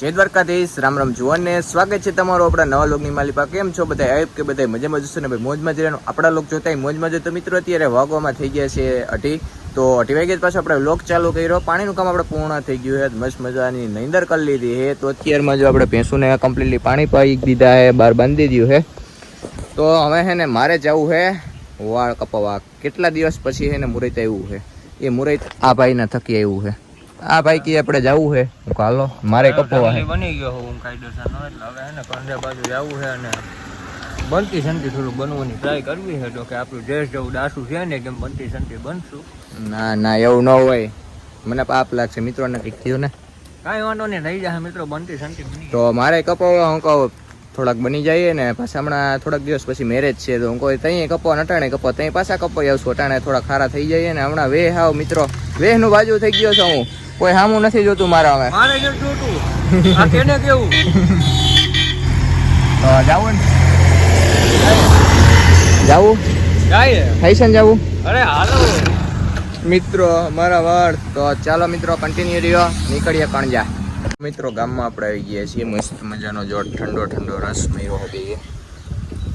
જય દ્વારકાધીશ, રામ રામ જુવાનને. સ્વાગત છે તમારો આપણા નવા લોકની માલિપા કેમ છો બધા? આયબ કે બધા મજામાં જશો ને. ભાઈ, મોજમાં જ રહેવાનું. આપણા લોક જોતા મોજમાં તો મિત્રો અત્યારે વાગવામાં થઈ ગયા છે અઢી. તો અઢી વાગ્યા પાછો આપણે લોક ચાલુ કર્યો. પાણીનું કામ આપણે પૂર્ણ થઈ ગયું છે. મસ્ત મજાની નહીંદર કરી લીધી હે તો અત્યારમાં જો આપણે ભેંસુને કમ્પ્લીટલી પાણી પાઈ દીધા હે બહાર બાંધી દીધું હે તો હવે હે ને મારે જવું છે વાળ કપાવા કેટલા દિવસ પછી હે ને મુરૈત આવ્યું છે? એ મુરૈત આ ભાઈના થકી આવ્યું છે. આ ભાઈ કે આપણે જવું છે. હું હાલો મારે કપાવા છે. બની ગયો હું કાઈ નો એટલે હવે એને કંડે બાજુ જવું છે અને બનતી સંતી થોડું બનવાની ટ્રાય કરવી છે. તો કે આપણું દેશ જેવું દાસું છે ને કેમ બનતી સંતી બનશું. ના ના એવું ન હોય. મને પાપ લાગશે મિત્રોને કંઈક થયું ને. કાંઈ વાંધો નહીં થઈ જશે મિત્રો બનતી સંતી બની તો મારે કપાવવા હું કહું થોડાક બની જઈએ ને પાછા હમણાં થોડાક દિવસ પછી મેરેજ છે તો હું કહું ત્યાં કપવા અટાણે કપો ત્યાં પાછા કપાઈ આવશું અટાણે થોડા ખારા થઈ જઈએ ને હમણાં વેહ આવ મિત્રો. વેહનું બાજુ થઈ ગયો છું હું. કોઈ હામું નથી જોતું મારા હવે. મારે જે જોતું આ કેને કેવું? તો જાવું જાવું? જાય. થઈ છે ને જાવું? અરે હાલો. મિત્રો મારા વાળ. તો ચાલો મિત્રો કન્ટિન્યુ રહ્યો. નીકળીએ કણજા. મિત્રો ગામમાં આપણે આવી ગયા છીએ. મસ્ત મજાનો જો ઠંડો ઠંડો રસ મેળો હતી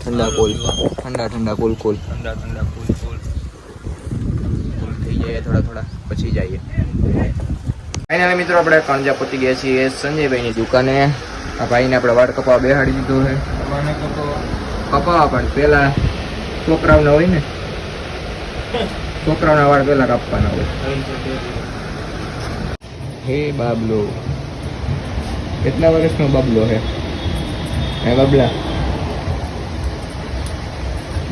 ઠંડા કુલ. ઠંડા ઠંડા કુલ કુલ. ઠંડા ઠંડા કુલ કુલ. કુલ થઈ જાય થોડા થોડા. પછી જઈએ. ફાઇનલી મિત્રો આપણે કણજા પહોંચી ગયા છીએ સંજયભાઈની દુકાને. આ ભાઈને આપણે વાળ કપાવા બેહાડી દીધો છે. કપાવા. પણ પેલા છોકરાઓના હોય ને છોકરાઓના વાળ પેલા કાપવાના હોય. હે બાબલો. કેટલા વર્ષનો બાબલો હે? હે બાબલા?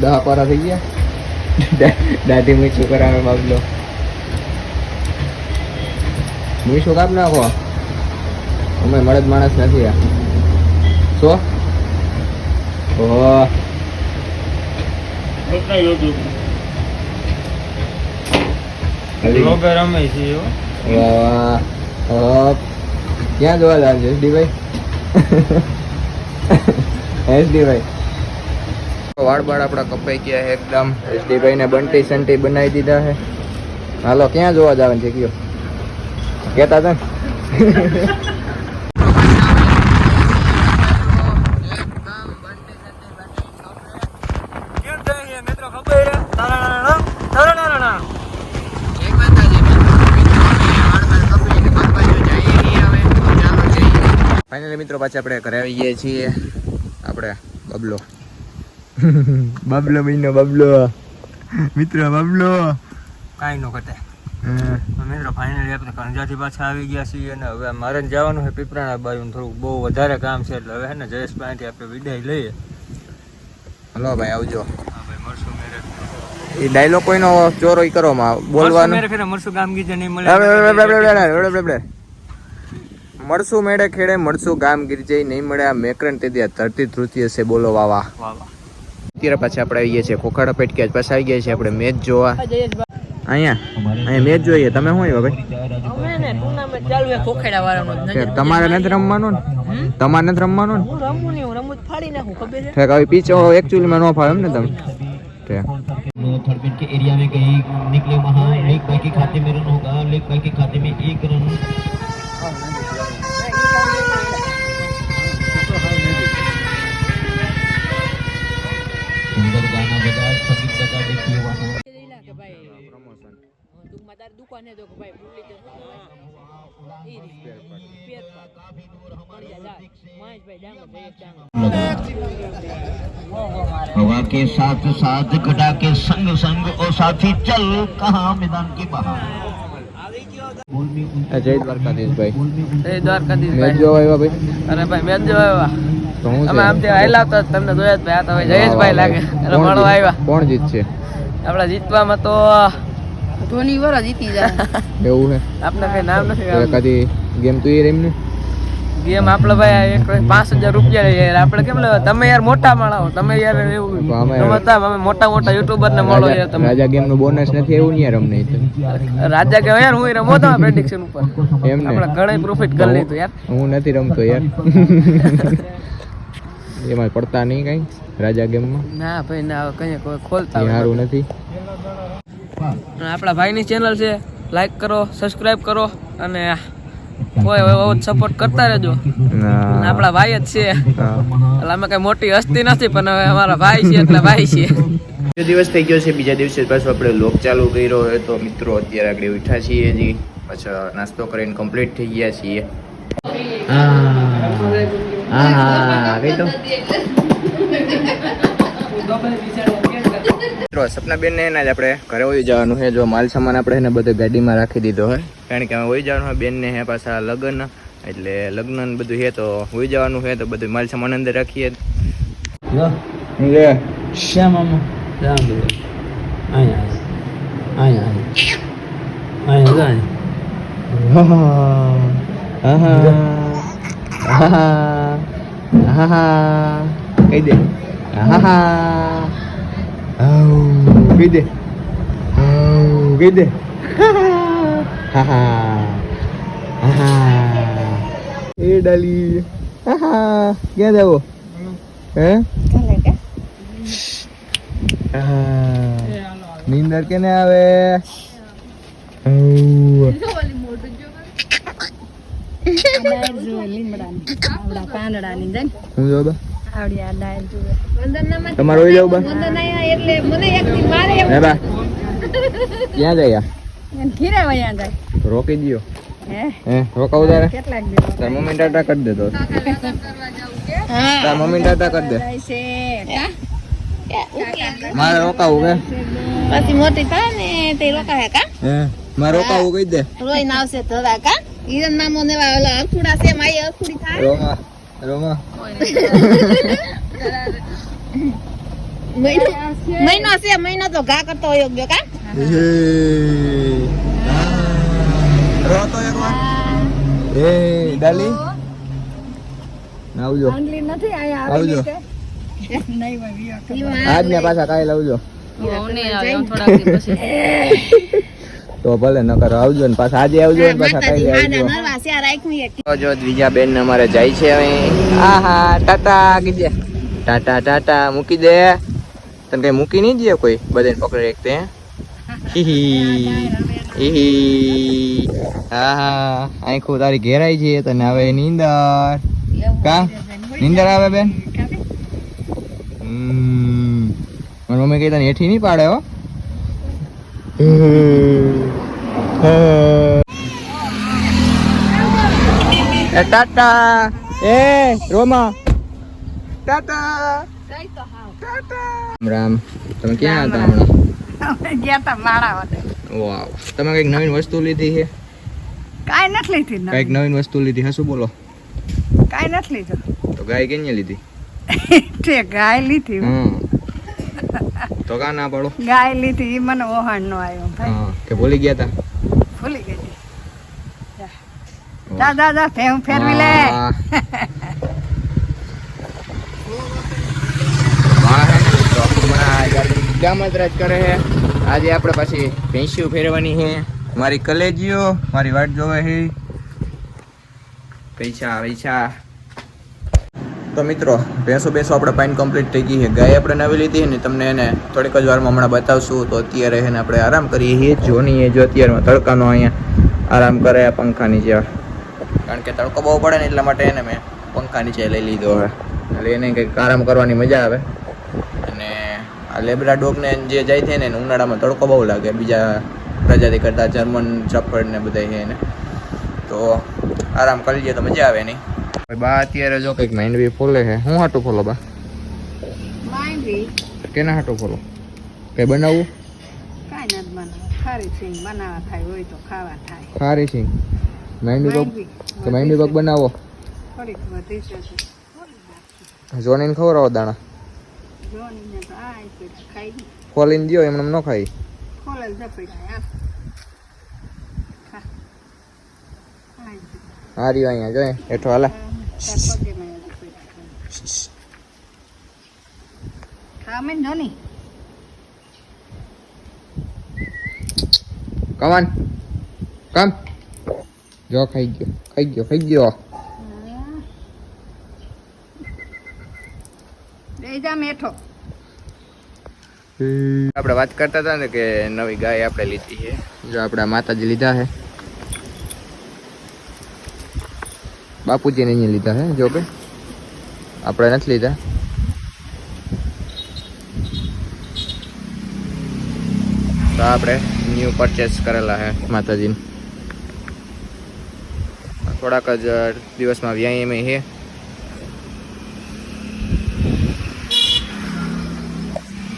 દહ પારા થઈ ગયા? દાદી મૂછું કરાવે બાબલો. મૂછું કાપ નાખો. અમે મળદ માણસ નથી આ. શું? ઓહો. ક્યાં જોવા જાય છે એસડીભાઈ? એસડીભાઈ. વાળ બાળ આપણા કપાઈ ગયા એકદમ. એસડીભાઈ ને બંટી સંટી બનાવી દીધા છે હાલો ક્યાં જોવા જવાનું છે કયો? કેતા હતા. ફાઇનલી મિત્રો પાછા આપણે ઘરે આવી ગયા છીએ. આપણે બબલો. બબલો મહિનો બબલો. મિત્ર બબલો. કાંઈ નો ઘટે. મિત્રો ફાઇનલી આપણે કંજાથી પાછા આવી ગયા છીએ અને હવે મારે જવાનું છે પીપરાણા બાજુ થોડુંક બહુ વધારે કામ છે એટલે હવે છે ને જયેશભાઈથી આપણે વિદાય લઈએ. હલો ભાઈ આવજો. હા ભાઈ મળશું મેરે. એ ડાયલોગ કોઈનો ચોરો ઈ કરો માં બોલવાનો? મેરે ફેરે મળશું નહીં મળે મળશું મેળે ખેડે મળશું ગામ ગીરજે નહીં મળે આ મેકરન તે ત્યાં ધરતી તૃતીય છે બોલો વાવા. અત્યારે પાછા આપણે આવીએ છીએ ખોખાડા પેટકી પાછા આવી ગયા છીએ આપણે મેચ જોવા. અહીંયા અહીંયા મેચ જોઈએ તમે શું આવ્યા ભાઈ અમે ને ટુર્નામેન્ટ ચાલુ છે ખોખેડા વાળાનો કે તમારે નથી રમવાનું ને તમારે નથી રમવાનું ને હું રમું નહીં હું રમું જ ફાડી નાખું ખબર છે ઠેક આવી પીચો એકચ્યુઅલીમાં ન ફાવે એમ ને તમે ઠેક थर्ड पिन के एरिया में कहीं निकले वहां लेग बाई के खाते में रन होगा लेग बाई के खाते में एक रन सुंदर गाना बजा संगीत बजा देखिए वहां કે ભાઈ ટૂંકમાં તારી દુકાને જો કે ભાઈ ભૂલી જશે ઈ રીતે. પેર પાડ. મળી જાય, જાય. મહેશભાઈ ડાંગર, જયેશ ડાંગર. हवा के साथ साथ घटा के संग संग और साथी चल कहा मैदान के बाहर જય દ્વારકાધીશ ભાઈ એ દ્વારકાધીશ મેચ ભાઈ. જોવા આવ્યા ભાઈ અરે ભાઈ મેચ જોવા આવ્યા તો હું અમે આમ ત્યાં આયેલા હતા તમને જોયા જ ભાઈ આ તો હવે જયેશભાઈ લાગે એટલે મળવા આવ્યા કોણ જીતશે આપણા જીતવામાં તો ધોની વરા જીતી જાય. એવું ને આપને કઈ નામ નથી કદી ગેમ તું એ રેમ ને ગેમ આપણે ભાઈ એક પાંચ હજાર રૂપિયા લઈએ યાર આપણે કેમ લેવા? તમે યાર મોટા માણસ તમે યાર એવું રમતા અમે મોટા મોટા યુટ્યુબર ને મળો યાર તમે. રાજા ગેમનું બોનસ નથી એવું યાર અમને રાજા કે યાર હું રમો તો પ્રેડિક્શન ઉપર. એમ આપણે ઘણા પ્રોફિટ કરી લીધું યાર. હું નથી રમતો યાર. એમાં પડતા નહીં કઈ રાજા ગેમમાં? ના ભાઈ ના કઈ કોઈ ખોલતા સારું નથી. આપણા ભાઈની ચેનલ છે લાઈક કરો સબસ્ક્રાઈબ કરો અને કોઈ એવો સપોર્ટ કરતા રહેજો. આપણા ભાઈ જ છે. એટલે અમે કઈ મોટી હસ્તી નથી પણ હવે અમારા ભાઈ છે એટલે ભાઈ છે. બીજો દિવસ થઈ ગયો છે બીજા દિવસે પાછું આપણે લોક ચાલુ કર્યો હોય તો મિત્રો અત્યારે આગળ ઉઠ્યા છીએ હજી. પાછા નાસ્તો કરીને કમ્પ્લીટ થઈ ગયા છીએ. હા. હા કઈ તો મિત્રો સપનાબેન ને એના જ આપણે ઘરે હોઈ જવાનું છે જો માલ સામાન આપણે એને બધું ગાડીમાં રાખી દીધો હોય કારણ કે અમે હોઈ જવાનું હોય બેનને હે પાછા લગ્ન એટલે લગ્ન બધું છે તો હોઈ જવાનું છે તો બધું માલ સામાન અંદર રાખીએ. લે. શ્યામ આમાં રામ અહીંયા અહીંયા અહીંયા કહી દે કહી દે કહી દે એ ડાલી ક્યાં જાવો હે નીંદર કેને આવે હું જો બા તમારે હોઈ જાવ બા હે બા. ક્યાં જયા રોકી દ્યો. હે રોકાવ તારે? તાર મમ્મી ટાટા કરી દે તો. તાર મમ્મી ટાટા કરી દે. મારે રોકાવું કે પછી મોટી થાય ને તે લોકો કા? હે મારે રોકાવું કહી દે. રોઈને આવશે ધોરા કા? હિરન નામો ને ઓલા અખુડા છે માય અખુડી થાય. રોમા. મહિનો મહિનો છે મહિનો તો ઘા કરતો હોય ગયો કા રોતો એક વાર. એ ડાલી. આવજો. આવજો. આજ ને પાછા કાલે આવજો. તો ભલે નકર આવજો ને પાછા. આજે આવજો ને પાછા કાલે આવજો. એક તો જો બીજા બેન અમારે જાય છે હવે. આહા ટાટા કીજે ટાટા ટાટા મૂકી દે. તને કઈ મૂકી નહીં દે કોઈ? બધાને પકડી રાખતે હિહી. હિહી. આહા આંખો તારી ઘેરાઈ છે તને હવે નીંદર. કા? નીંદર આવે બેન? હમ. મમ્મી કઈ તને હેઠી નહીં પાડે હો? ટાટા. એ રોમા. ટાટા. રામ રામ. તમે ક્યાં હતા હમણાં? ગયા તા માળા વાવ. તમે કંઈક નવીન વસ્તુ લીધી છે? કાંઈ નથી લીધી. કંઈક નવીન વસ્તુ લીધી હા શું બોલો? કાંઈ નથી લીધું. તો ગાય કેને લીધી? તે ગાય લીધી. હમ. તો કા ના પાડો. ગાય લીધી ઈ મને ઓહાણ નો આવ્યો ભાઈ. હા કે ભૂલી ગયા તા? ભૂલી ગઈ હતી. જા. જા જા ફેર ફેરવી લે. વાહ. વાહ હે ને મિત્રો. હમણાં ગાડી ગામત રાજ કરે છે. આજે આપણે પાછી ભેંસ્યું ફેરવાની છે. મારી કલેજીઓ મારી વાટ જોવે છે. પૈસા પૈસા. તો મિત્રો, ભેંસો બેસો આપણે પાઇન કમ્પ્લીટ થઈ ગઈ છે. ગાય આપણે નવી લીધી ને તમને એને થોડીક જ વારમાં હમણાં બતાવશું. તો અત્યારે એને આપણે આરામ કરીએ છીએ. જોની એ જો અત્યારમાં તડકાનો અહીંયા આરામ કરે પંખાની પંખા નીચે કારણ કે તડકો બહુ પડે ને એટલા માટે એને મેં પંખા નીચે લઈ લીધો હવે. એટલે એને કંઈક આરામ કરવાની મજા આવે. અને આ લેબરા ડોગને જે જાય છે ને એને ઉનાળામાં તડકો બહુ લાગે. બીજા પ્રજાતિ કરતાં જર્મન ચપ્પડ ને બધા છે એને. તો આરામ કરી લઈએ તો મજા આવે નહીં. બા અત્યારે જો કંઈક માંડવી ફોલે છે. હું હાટું ફોલો બા? માંડવી કેના હાટું ફોલો? કઈ બનાવવું કાંઈ નથી બનાવવા. ખારી સિંગ બનાવવા થાય હોય તો ખાવા થાય. ખારી સિંગ માંડવી પગ માંડવી પગ બનાવો. થોડીક વધી છે જોનીને ખવડાવો દાણા? જોનીને તો આ ખાઈ લી. ફોલીને દ્યો એમને ન ખાઈ. ખોલેલ છે. આ રહ્યો અહીંયા જોઈએ હેઠો હાલે. પગે માં ઝપડી ખા. ખા મેં જોની કમાન કમ જો ખાઈ ગયો. ખાઈ ગયો ખાઈ ગયો. મેઠો આપણે વાત કરતા હતા ને કે નવી ગાય આપણે લીધી છે. જો આપણા માતાજી લીધા છે. બાપુજીને અહીંયા લીધા હે, જો કે. આપણે નથી લીધા. તો આપણે ન્યૂ પરચેસ કરેલા હે માતાજીને. થોડાક જ દિવસમાં વ્યાયામ હે.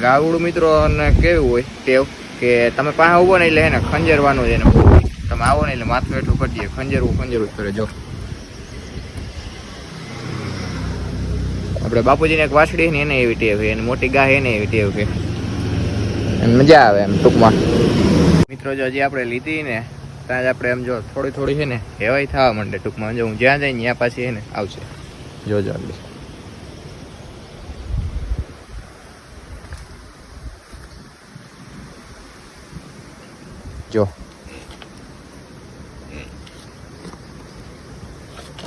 ગાવડું મિત્રો ને કેવું હોય ટેવ? કે તમે પાસે ઊભો નહીં એટલે એને ખંજરવાનું જ એને. તમે આવો ને એટલે માથું હેઠું કરી દઈએ. ખંજરવું ખંજરવું જ કરે. જો. આપણે બાપુજીને એક વાછડી ને એને એવી ટેવ છે મોટી ગાય એને એવી ટેવ છે. મજા આવે એમ ટૂંકમાં. મિત્રો, જો હજી આપણે લીધી ને ત્યાં જ આપણે એમ જો થોડી થોડી છે ને હેવાય થવા માંડે ટૂંકમાં. જો હું જ્યાં જઈને ત્યાં પાછી છે ને આવશે. જોજો આગળ. જો.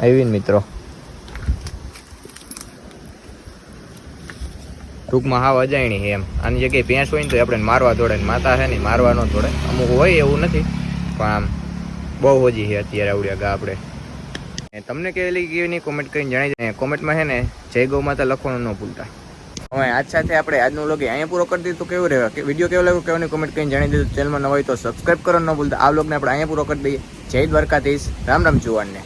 આવીને મિત્રો. ટૂંકમાં હાવ અજાણી એમ. આની જગ્યાએ ભેંસ હોય ને તો આપણે મારવા દોડે માતા છે ને મારવા ન અમુક હોય એવું નથી, પણ આમ બહુ હોજી છે અત્યારે આવડ્યા ગા આપણે. તમને કેવી કેવી કોમેન્ટ કરીને જણાવી દે. કોમેન્ટમાં છે ને જય ગૌ માતા લખવાનું ન ભૂલતા. હવે આજ સાથે આપણે આજનું લોગ અહીંયા પૂરો કરી દીધું કેવું રહે કે વીડિયો કેવો લાગ્યો કેવાની કોમેન્ટ કરીને જણાવી દીધું. ચેનલમાં ન હોય તો સબસ્ક્રાઈબ કરવાનું ન ભૂલતા. આ લોગને આપણે અહીંયા પૂરો કરી દઈએ. જય દ્વારકાધીશ. રામ રામ જુવાનને.